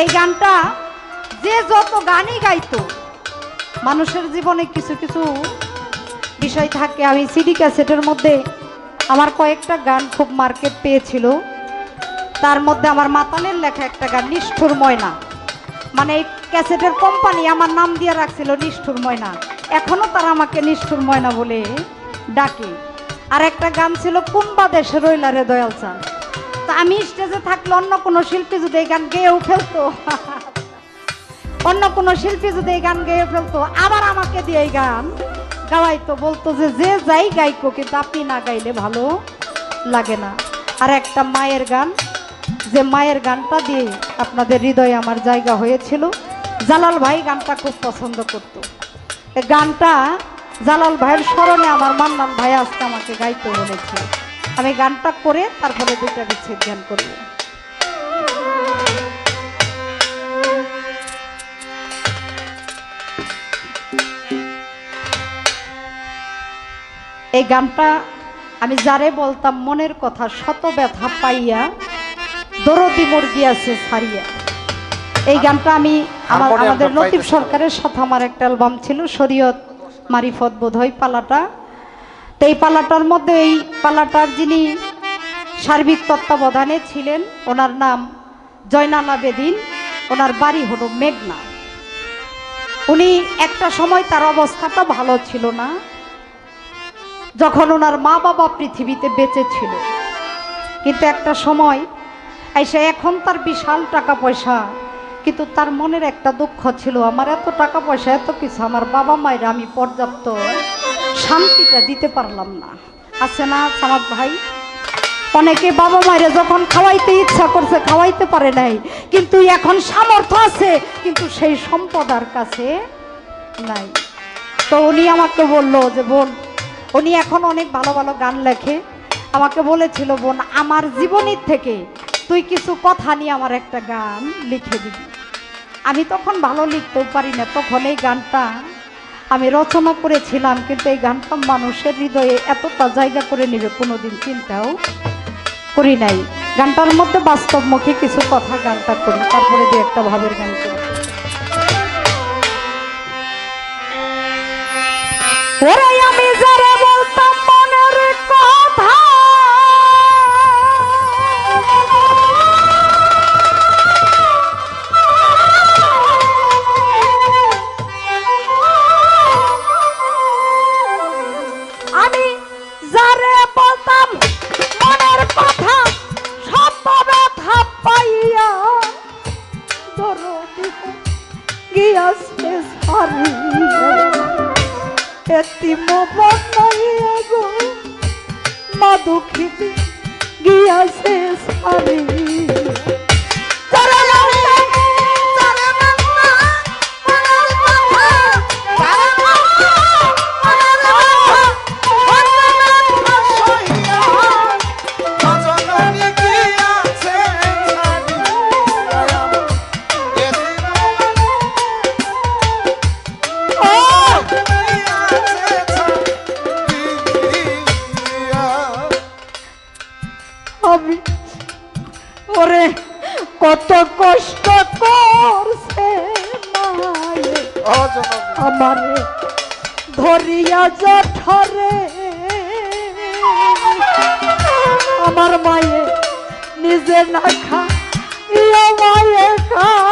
এই গানটা যে যত গানই গাইতো, মানুষের জীবনে কিছু কিছু বিষয় থাকে। আমি সিডি ক্যাসেটের মধ্যে আমার কয়েকটা গান খুব মার্কেট পেয়েছিল। তার মধ্যে আমার মাতালের লেখা একটা গান, নিষ্ঠুর ময়না। মানে এই ক্যাসেটের কোম্পানি আমার নাম দিয়ে রাখছিল নিষ্ঠুর ময়না। এখনও তারা আমাকে নিষ্ঠুর ময়না বলে ডাকে। আর একটা গান ছিল, কুম্বা দেশে রইলা রে দয়াল চান তা আমি স্টেজে থাকলে অন্য কোনো শিল্পী যদি এই গান গেয়েও ফেলতো? অন্য কোনো শিল্পী যদি এই গান গেয়ে ফেলতো, আবার আমাকে দিয়ে এই গান গাওয়াইতো, বলতো যে যে যাই গাইকো, কিন্তু আপনি না গাইলে ভালো লাগে না। আর একটা মায়ের গান, যে মায়ের গানটা দিয়ে আপনাদের হৃদয়ে আমার জায়গা হয়েছিল। জালাল ভাই গানটা খুব পছন্দ করতো। গানটা জালাল ভাইয়ের স্মরণে আমার মান্নান ভাই আজকে আমাকে গাইতে বলেছে। আমি গানটা করে তারপরে দুইটা বিচ্ছেদ জ্ঞান করব এই গানটা আমি যারে বলতাম মনের কথা শত ব্যথা পাইয়া দরদি মুরগি আছে ছাড়িয়া। এই গানটা আমি আমার আমাদের লতিফ সরকারের সাথে আমার একটা অ্যালবাম ছিল শরীয়ত মারিফত বোধ হয় পালাটা। এই পালাটার মধ্যে এই পালাটার যিনি সার্বিক তত্ত্বাবধানে ছিলেন, ওনার নাম জয়নালা বেদিন, ওনার বাড়ি হলো মেঘনা। উনি একটা সময় তার অবস্থাটা ভালো ছিল না, যখন ওনার মা বাবা পৃথিবীতে বেঁচে ছিল। কিন্তু একটা সময় এসে এখন তার বিশাল টাকা পয়সা কিন্তু তার মনের একটা দুঃখ ছিল, আমার এত টাকা পয়সা এত কিছু, আমার বাবা মায়ের আমি পর্যাপ্ত শান্তিটা দিতে পারলাম না। আছে না, সামাদ ভাই? অনেকে বাবা মায়ের যখন খাওয়াইতে ইচ্ছা করছে, খাওয়াইতে পারে নাই। কিন্তু এখন সামর্থ্য আছে, কিন্তু সেই সম্পদ আর কাছে নাই। তো উনি আমাকে বলল যে, বোন, উনি এখন অনেক ভালো ভালো গান লেখে। আমাকে বলেছিল, বোন, আমার জীবনের থেকে তুই কিছু কথা নিয়ে আমার একটা গান লিখে দিবি। আমি তখন ভালো লিখতেও পারি না, তখন এই গানটা আমি রচনা করেছিলাম, কিন্তু এই গানটা মানুষের হৃদয়ে এতটা জায়গা করে নেবে, কোনোদিন চিন্তাও করি নাই। গানটার মধ্যে বাস্তবমুখী কিছু কথা গানটা করি, তারপরে দু একটা ভাবের গান করি। ওরে এতিম বনাইয়া গো। মা দুঃখিত গিয়া শেষ ধরিয়া জঠরে। আমার মায়ে নিজে না খা ইয়া মায়ে খাওয়াইছে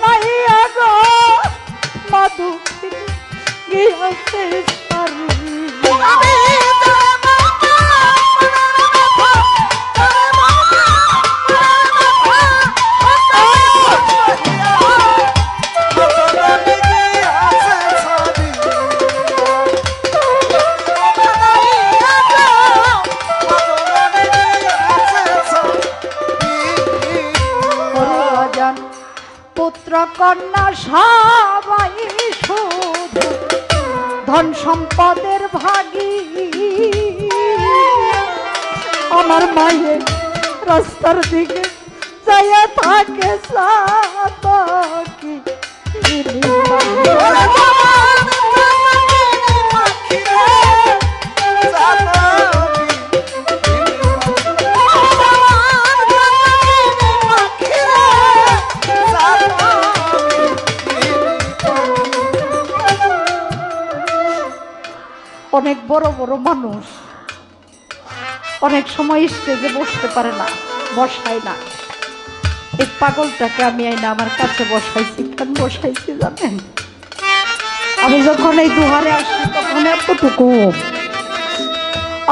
পুত্র কন্যা সবাই শুধু ধন সম্পদের ভাগি। আমার মায়ের রাস্তার দিকে যাইয়া থাকে সাতকি। বড় মানুষ। অনেক সময় স্টেজে বসতে পারে না, বসায় না। এই পাগলটাকে আমি আইনা আমার কাছে বসাইছি, কেন বসাইছি জানেন? আমি যখন এই দুহারে আসি, তখন এতটুকু।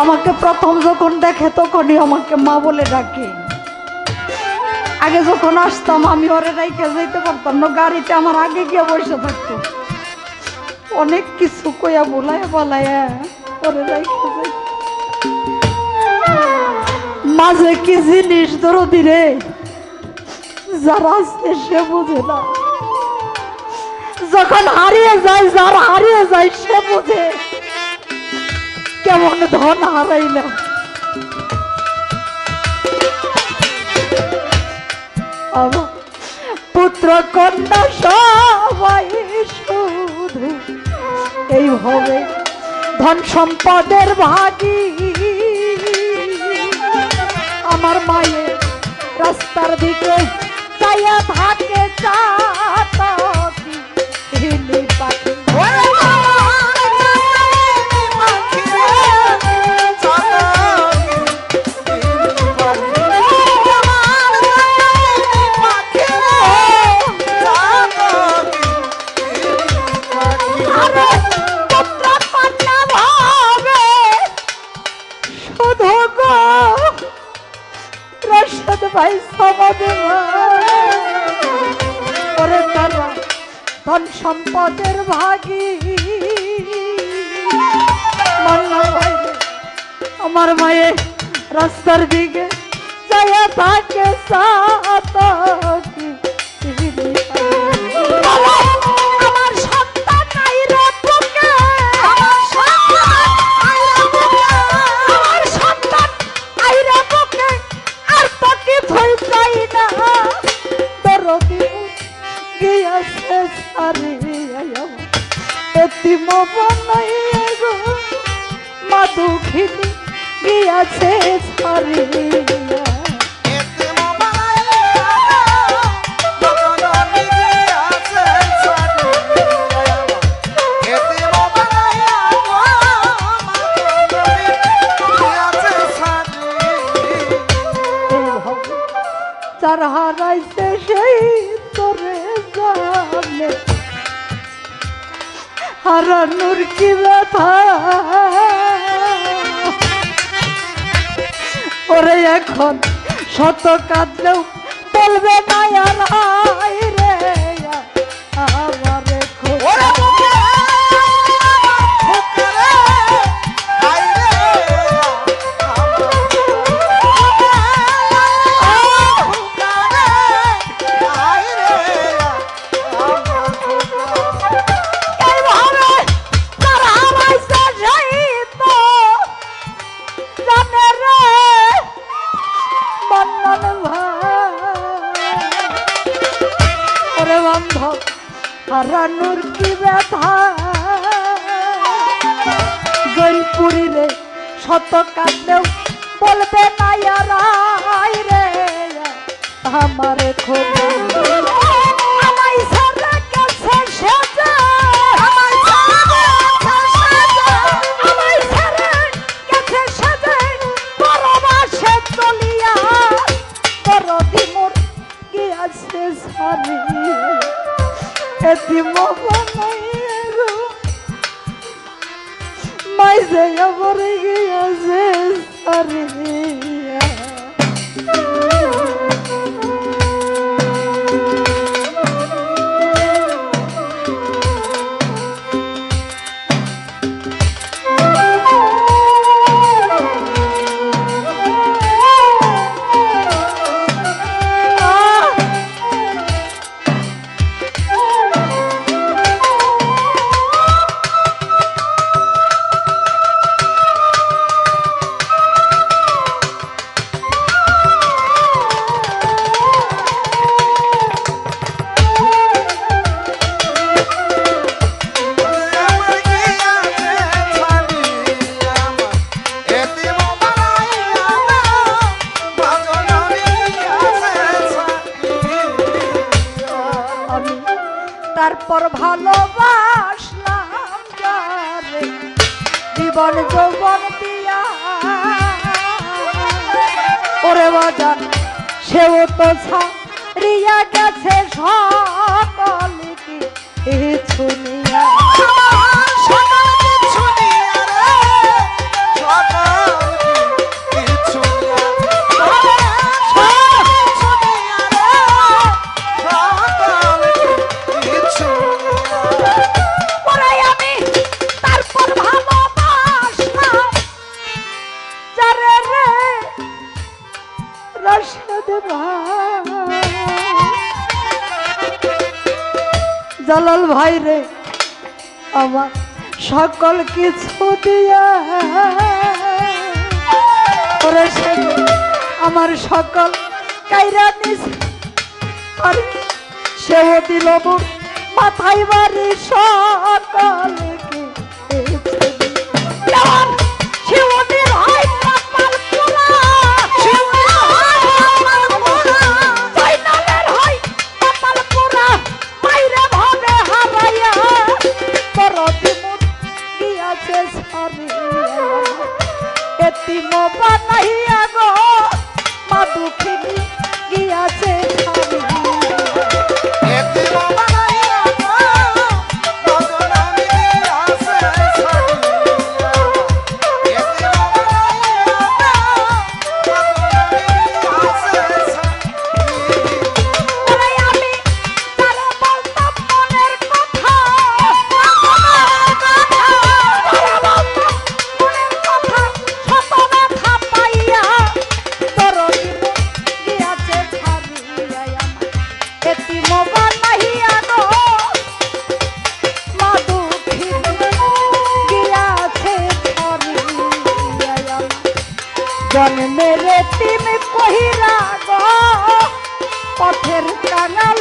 আমাকে প্রথম যখন দেখে, তখনই আমাকে মা বলে ডাকে। আগে যখন আসতাম, আমি ওরে রাইখে যাইতে পারতাম না, গাড়িতে আমার আগে গিয়ে বসে থাকতো। অনেক কিছু কইয়া বলায় বলায় মাঝে কি জিনিস দরদি রে? যারা সে বুঝে না। যখন হারিয়ে যায়, যার হারিয়ে যায় সে বুঝে। কেমন ধন হারাইলাম আমার পুত্র কন্যা সবাই শুধু এইভাবে ধন সম্পদের ভাগি। আমার মায়ের রাস্তার দিকে চাইয়া থাকে চাতকি ধন সম্পদের ভাগি। আমার মায়ে রাস্তার দিকে যায় থাকে সাতকি এখন শত কাঁদলেও বলবে না আর আমারে খোদা আমায় সারা কাছে সাজা। আমায় সারা কাছে সাজা। আমায় সারা কাছে সাজা। পরবাসে তলিয়া তোর দিমুর গিয়াছে সারি। এ দিম বনাইরু মাইজে আবার গিয়াছে সারি। তারপর ভালোবাসলাম জীবন যৌবন দিয়া। ওরে বাজান সেও তো ছাড়িয়া গেছে সকল কিছু নিয়া। ভাই রে আমার সকল কিছু আমার সকল সেও দিল মাথায় বাড়ি সকল জন্মের তিন কহিরা গো পথের কাঙাল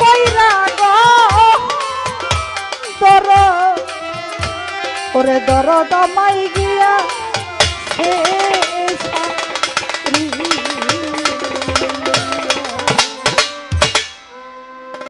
কইরা গো। দর ওরে দর দমাই গিয়া হে